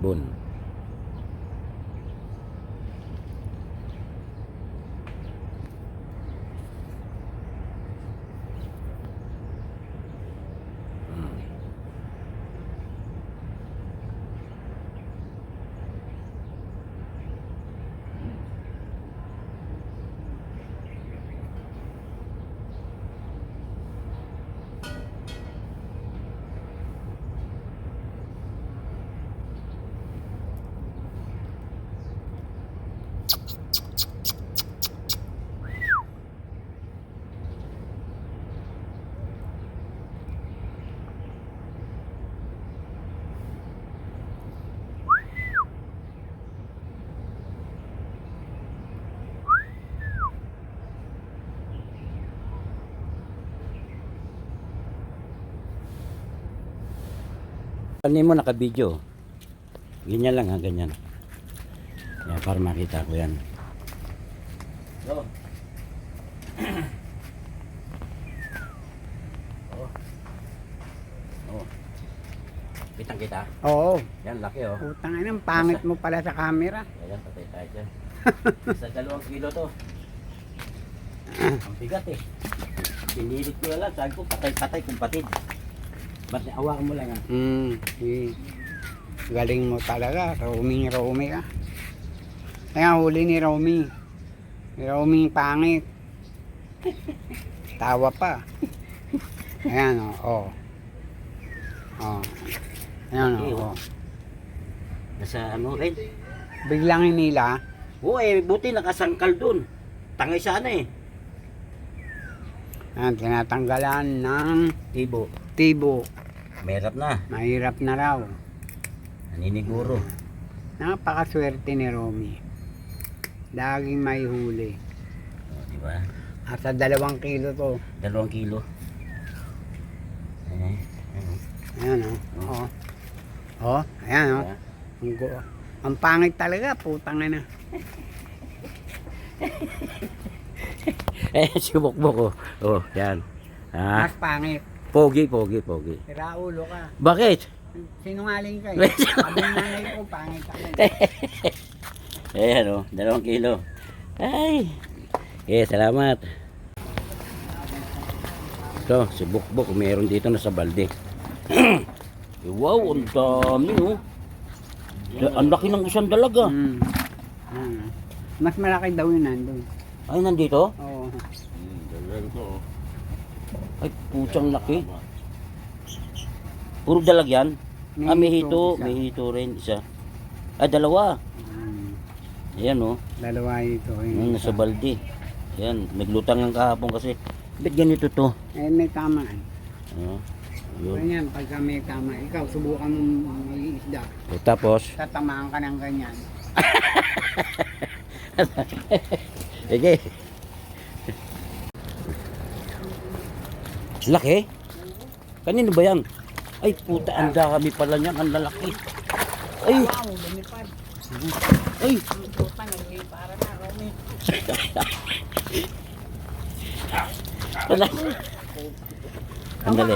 Ibon. Hmm. Ano mo naka-video? Ganyan lang ha, ganyan. Yan, para makita ko yan. So. oh. Oh. Kitang kita. Oo. Yan, laki oh. Putang ina, ang pangit mo pala sa camera. Ayan, patay tayo dyan. Sa dalawang kilo to. Ang bigat eh. Pinilit ko lang, sabi ko patay-patay kumpatid. Ba't hawakan mo lang ah. Hmm. eh. Galing mo talaga. Roaming, roaming ka. Kaya huli ni Romy. Si Romy pangit. Tawa pa. Ayan o. Oh, oh. Ayan o. Oh. Nasa ano rin? Biglang hinila. Oo eh, buti nakasangkal dun. Tangay sana eh. Ayan, tinatanggalan ng Tibo. tibo. Merap na. Mahirap na raw. Naniniguro. Napakaswerte ni Romy. Laging may huli. O, di ba? Asa dalawang kilo to. Dalawang kilo. Ayan. Ayan. Ayan o. Oh. Oh, ayan o. Diba? Ang, ang pangit talaga, putang ina. Eh, si Bukbok oh. Oh, yan. Ah, Mas pangit. Pogi, pogi, pogi. Sira ulo ka. Bakit? Sinungaling ka eh. Sabi ng nanay ko, pangit ako. Ayan oh, dalawang kilo. Ay. Eh, salamat. Ito, si Bukbok, meron dito na sa balde. wow, ang dami oh. Ang laki ng isang dalaga. Hmm. Ayan, oh. Mas malaki daw yun nandun. Ay, nandito? Oo. Ay, putsang laki. Puro dalag yan? ah, may hito. May hito rin, isa. Ah, dalawa. Hmm. Ayan oh. Dalawa ito. Yung Yun, nasa balde. Ayan, naglutang ang kahapon kasi. Ba't ganito to? Eh, may tamaan. Ah, yun. Ganyan, pagka may tama, ikaw subukan mong mag-iisda. O, tapos, Tatamaan ka ng ganyan. sige. Laki? Kanino ba yan? Ay, puta, ang dami pala niyan. Ang lalaki. Ay, ay. Wala. Andali.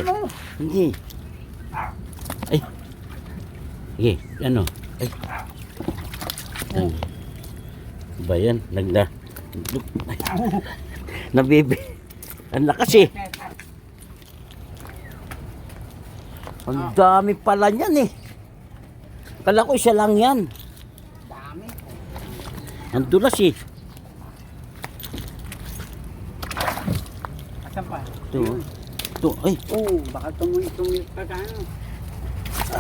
Hindi. Ay. Sige, ano? Ay. Ano? Ba yan? Nagda. Ay. Nabibi. Ang lakas eh. Ang dami pala niyan eh. Kala ko isa lang yan. Dami. Ang dulas eh. Asan pa? Ito. oh. Ito. Ay. Oo, baka tumuwi pa ka ano.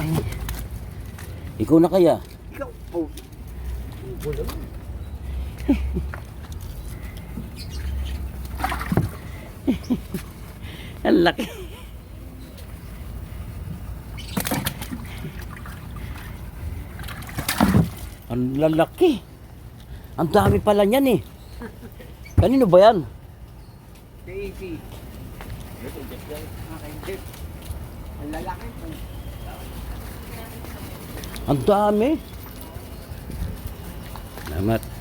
Ay. Ikaw na kaya? Ikaw, oh. Ang gulo. Ang laki. Ang lalaki. Ang dami pala niyan eh. Kanino ba yan? Dip. Ang lalaki. Ang dami. Salamat.